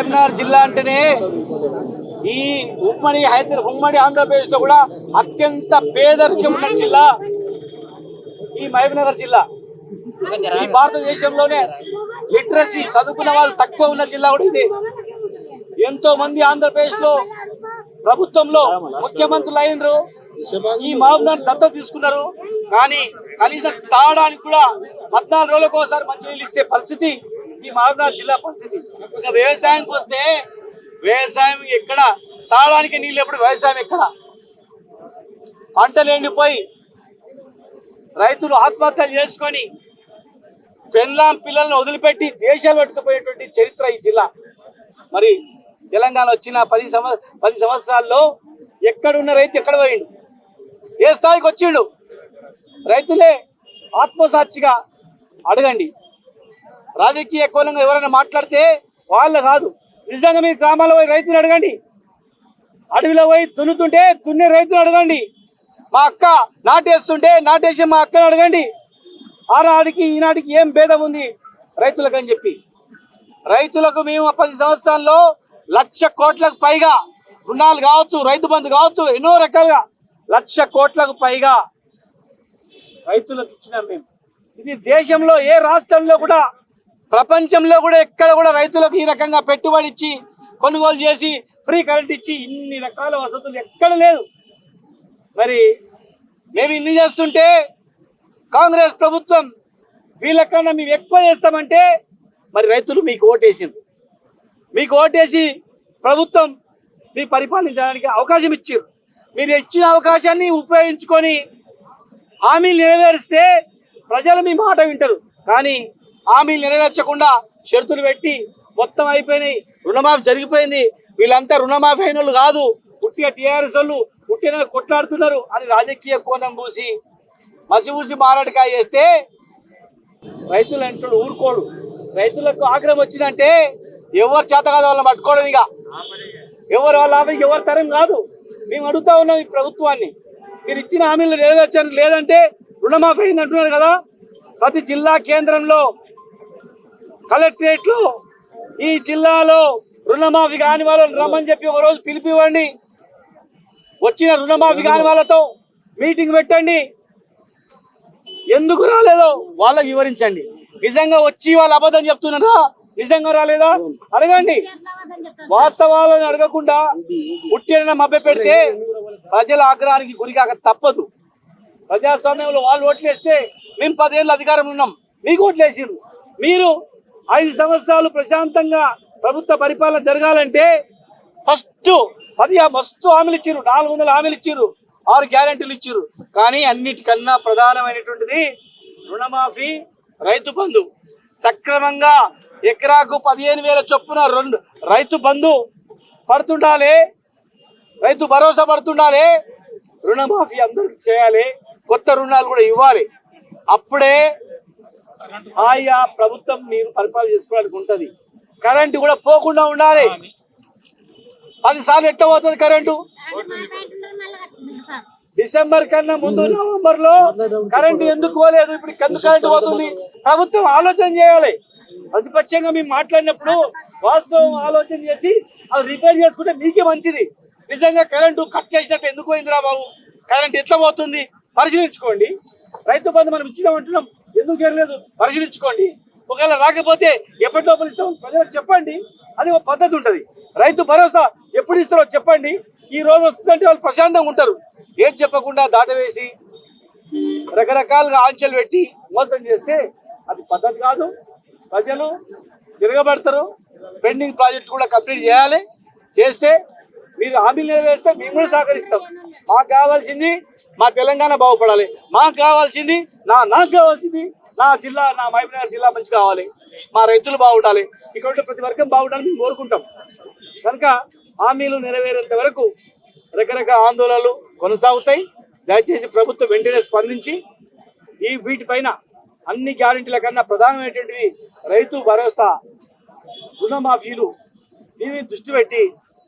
కరీంనగర్ జిల్లా అంటేనే ఈ ఉమ్మడి హైదరాబాద్ ఉమ్మడి ఆంధ్రప్రదేశ్లో కూడా అత్యంత పేదరికం ఉన్న జిల్లా ఈ మహబూబ్నగర్ జిల్లా. ఈ భారతదేశంలోనే లిటరసీ చదువుకున్న వాళ్ళు తక్కువ ఉన్న జిల్లా కూడా ఇది. ఎంతో మంది ఆంధ్రప్రదేశ్లో ప్రభుత్వంలో ముఖ్యమంత్రులు అయినరు. ఈ మహబూబ్నగర్ దత్త తీసుకున్నారు. కానీ కనీసం తాగడానికి కూడా పద్నాలుగు రోజులకు ఒకసారి మంచినీళ్ళు ఇస్తే పరిస్థితి ఈ మహబూబ్నగర్ జిల్లా పరిస్థితి. ఇంకా వ్యవసాయానికి వస్తే వ్యవసాయం ఎక్కడ? తాగడానికి నీళ్ళు ఎప్పుడు? వ్యవసాయం ఎక్కడ? పంటలు ఎండిపోయి రైతులు ఆత్మహత్యలు చేసుకొని పెన్లాం పిల్లలను వదిలిపెట్టి దేశాలు పెట్టుకుపోయేటువంటి చరిత్ర ఈ జిల్లా. మరి తెలంగాణ వచ్చిన పది సంవ పది సంవత్సరాల్లో ఎక్కడున్న రైతు ఎక్కడ పోయిండు? ఏ స్థాయికి వచ్చిండు? రైతులే ఆత్మసాక్షిగా అడగండి. రాజకీయ కోణంగా ఎవరైనా మాట్లాడితే వాళ్ళు కాదు. నిజంగా మీరు గ్రామాల్లో పోయి రైతులు అడగండి. అడవిలో పోయి దున్నుతుంటే దున్నే రైతులు అడగండి. మా అక్క నాటేస్తుంటే నాటేసి మా అక్కని అడగండి. ఆనాడికి ఈనాటికి ఏం భేదం ఉంది రైతులకు అని చెప్పి. రైతులకు మేము పది సంవత్సరాల్లో లక్ష కోట్లకు పైగా రుణాలు కావచ్చు రైతు బంధు కావచ్చు ఎన్నో రకాలుగా లక్ష కోట్లకు పైగా రైతులకు ఇచ్చినాం మేము. ఇది దేశంలో ఏ రాష్ట్రంలో కూడా ప్రపంచంలో కూడా ఎక్కడ కూడా రైతులకు ఈ రకంగా పెట్టుబడి ఇచ్చి కొనుగోలు చేసి ఫ్రీ కరెంట్ ఇచ్చి ఇన్ని రకాల వసతులు ఎక్కడ లేదు. మరి మేము ఇన్ని చేస్తుంటే కాంగ్రెస్ ప్రభుత్వం వీళ్ళకన్నా మేము ఎక్కువ చేస్తామంటే మరి రైతులు మీకు ఓటేసింది మీకు ఓటేసి ప్రభుత్వం మీ పరిపాలించడానికి అవకాశం ఇచ్చారు మీరు ఇచ్చిన అవకాశాన్ని ఉపయోగించుకొని హామీలు నెరవేరిస్తే ప్రజలు మీ మాట వింటారు. కానీ హామీలు నెరవేర్చకుండా షరతులు పెట్టి మొత్తం అయిపోయినాయి. రుణమాఫీ జరిగిపోయింది. వీళ్ళంతా రుణమాఫీ అయిన వాళ్ళు కాదు. పుట్టిన టీఆర్ఎస్ వాళ్ళు పుట్టిన కొట్లాడుతున్నారు అని రాజకీయ కోణం పూసి మసిపూసి మారాటకాయ చేస్తే రైతులు అంటాడు ఊరుకోడు. రైతులకు ఆగ్రహం వచ్చిందంటే ఎవరు చేత కాదు వాళ్ళని పట్టుకోవడం ఇక. ఎవరు వాళ్ళ ఆపద ఎవరి తరం కాదు. మేము అడుగుతా ఉన్నాం ఈ ప్రభుత్వాన్ని. మీరు ఇచ్చిన హామీలు నెరవేర్చారు లేదంటే రుణమాఫీ అయింది అంటున్నారు కదా. ప్రతి జిల్లా కేంద్రంలో కలెక్టరేట్లో ఈ జిల్లాలో రుణమాఫీ కాని వాళ్ళని రమ్మని చెప్పి ఒక రోజు పిలిపివ్వండి. వచ్చిన రుణమాఫీ కాని వాళ్ళతో మీటింగ్ పెట్టండి. ఎందుకు రాలేదో వాళ్ళకి వివరించండి. నిజంగా వచ్చి వాళ్ళు అబద్ధం చెప్తున్నారా? నిజంగా రాలేదా? అడగండి. వాస్తవాలను అడగకుండా పుట్టిన మభ్య పెడితే ప్రజల ఆగ్రహానికి గురికాక తప్పదు. ప్రజాస్వామ్యంలో వాళ్ళు ఓట్లేస్తే మేము పదేళ్ళు అధికారం ఉన్నాం. మీకు ఓట్లేసిండ్రు మీరు ఐదు సంవత్సరాలు ప్రశాంతంగా ప్రభుత్వ పరిపాలన జరగాలంటే ఫస్ట్ పది మస్తు హామీలు ఇచ్చారు నాలుగు వందల హామీలు ఇచ్చారు ఆరు గ్యారంటీలు ఇచ్చారు కానీ అన్నిటికన్నా ప్రధానమైనటువంటిది రుణమాఫీ రైతు బంధు. సక్రమంగా ఎకరాకు పదిహేను వేల చొప్పున రెండు రైతు బంధు పడుతుండాలి. రైతు భరోసా పడుతుండాలి. రుణమాఫీ అందరికి చేయాలి. కొత్త రుణాలు కూడా ఇవ్వాలి. అప్పుడే ఆయా ప్రభుత్వం మీరు పరిపాలన చేసుకోవడానికి ఉంటది. కరెంటు కూడా పోకుండా ఉండాలి. పది సార్లు ఎట్ట పోతుంది కరెంటు? డిసెంబర్ కన్నా ముందు నవంబర్లో కరెంటు ఎందుకు పోలేదు? ఇప్పుడు ఎందుకు కరెంటు పోతుంది? ప్రభుత్వం ఆలోచన చేయాలి. ప్రతిపక్షంగా మేము మాట్లాడినప్పుడు వాస్తవం ఆలోచన చేసి అది రిపేర్ చేసుకుంటే మీకే మంచిది. నిజంగా కరెంటు కట్ చేసినట్టు ఎందుకు పోయిందిరా బాబు? కరెంట్ ఎట్లా పోతుంది? పరిశీలించుకోండి. రైతు బంధు మనం ఇచ్చినామంటున్నాం ఎందుకు జరగలేదు పరిశీలించుకోండి. ఒకవేళ రాకపోతే ఎప్పటి లోపల ఇస్తాం? ప్రజలకు చెప్పండి. అది ఒక పద్ధతి ఉంటుంది. రైతు భరోసా ఎప్పుడు ఇస్తారో చెప్పండి. ఈ రోజు వస్తుందంటే వాళ్ళు ప్రశాంతంగా ఉంటారు. ఏం చెప్పకుండా దాటవేసి రకరకాలుగా ఆంక్షలు పెట్టి మోసం చేస్తే అది పద్ధతి కాదు. ప్రజలు తిరగబడతారు. పెండింగ్ ప్రాజెక్ట్ కూడా కంప్లీట్ చేయాలి. చేస్తే మీరు హామీలు నెరవేస్తే మేము కూడా సహకరిస్తాం. మాకు కావాల్సింది మా తెలంగాణ బాగుపడాలి. మాకు కావాల్సింది నా నాకు కావాల్సింది నా జిల్లా నా మహబూబ్నగర్ జిల్లా మంచి కావాలి. మా రైతులు బాగుండాలి. ఇక్కడ ప్రతి వర్గం బాగుండాలని మేము కోరుకుంటాం. కనుక హామీలు నెరవేరేంత వరకు రకరకాల ఆందోళనలు కొనసాగుతాయి. దయచేసి ప్రభుత్వం వెంటనే స్పందించి ఈ వీటిపైన అన్ని గ్యారెంటీల కన్నా ప్రధానమైనటువంటివి రైతు భరోసా రుణమాఫీలు దీని మీద దృష్టి పెట్టి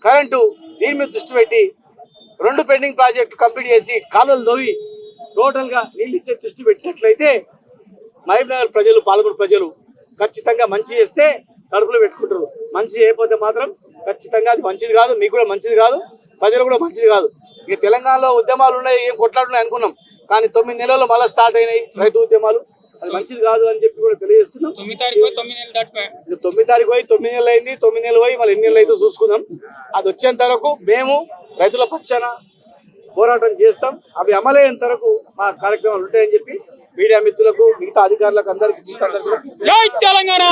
కరెంటు దీని మీద దృష్టి పెట్టి రెండు పెండింగ్ ప్రాజెక్టు కంప్లీట్ చేసి కాలువలు దోవి టోటల్గా నీళ్ళు ఇచ్చే దృష్టి పెట్టినట్లయితే మహబూబ్నగర్ ప్రజలు పాల్గొన్న ప్రజలు ఖచ్చితంగా మంచి చేస్తే కడుపులో పెట్టుకుంటారు. మంచి చేయకపోతే మాత్రం ఖచ్చితంగా అది మంచిది కాదు మీకు కూడా మంచిది కాదు ప్రజలు కూడా మంచిది కాదు. ఇక తెలంగాణలో ఉద్యమాలు ఉన్నాయి ఏం కొట్లాడున్నాయి అనుకున్నాం. కానీ తొమ్మిది నెలల్లో మళ్ళీ స్టార్ట్ అయినాయి రైతు ఉద్యమాలు. అది మంచిది కాదు అని చెప్పి కూడా తెలియజేస్తున్నాం. తొమ్మిది తారీఖు పోయి తొమ్మిది నెలలు దాటిపోయా. తొమ్మిది తారీఖు పోయి తొమ్మిది నెలలు అయింది. తొమ్మిది నెలలు పోయి మళ్ళీ ఎన్ని నెలలు అయితే చూసుకుందాం. అది వచ్చేంత వరకు మేము రైతుల పక్షాన పోరాటం చేస్తాం. అవి అమలయ్యేంత వరకు మా కార్యక్రమాలు ఉంటాయని చెప్పి మీడియా మిత్రులకు మిగతా అధికారులకు అందరికి జై తెలంగాణ!